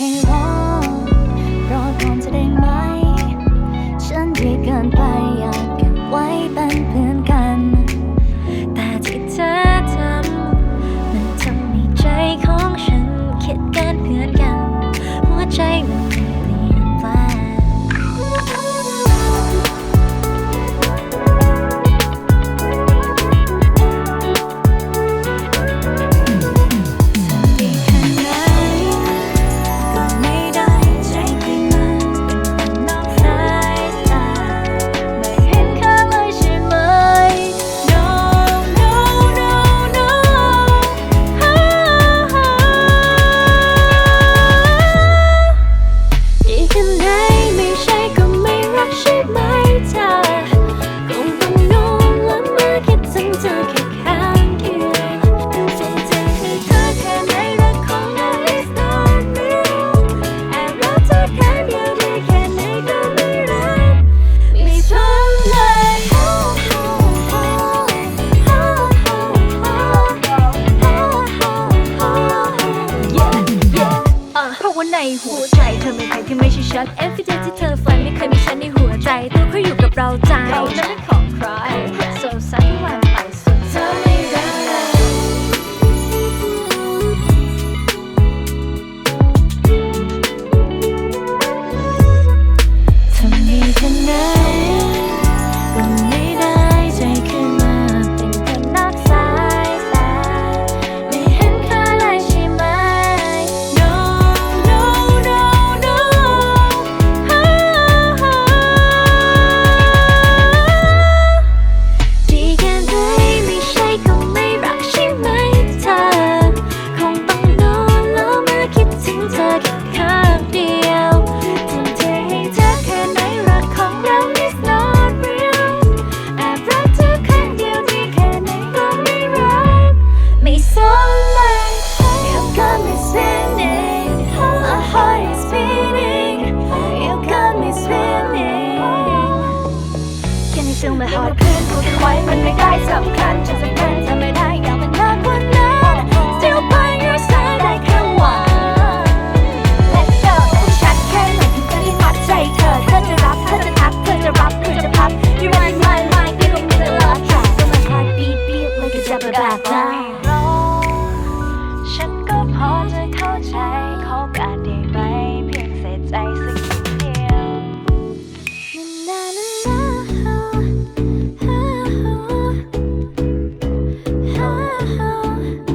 ให้รอรอก่นจะได้ไหม ฉันดีเกินไปอยากเก็บไว้เป็นเพื่อนกัน แต่ที่เธอทำมันทำให้ใจของฉันคิดกันเพื่อนกัน หัวใจ ในหัวใจเธอไม่ใครที่ไม่ใช่ฉัน everyday ที่เธอฝันไม่เคยมีฉันในหัวใจ ตัวเขาอยู่กับเราใจเราจะเป็นของใคร อยู่ในคืกพูดไว้มันไม่ได้สำคัญฉันสำคัญทำไม่ได้อยากเป็นมากกว่านั้น Still by your side ได้แค่หวัง Let's go ฉันแค่ไหนึ่ไที่มัดใจเธอ เธอจะรับ เธอจะพัก เธอจะรับเธอจะพัก You might mind mind give me the love track So my heart beat beat like a double back line Oh.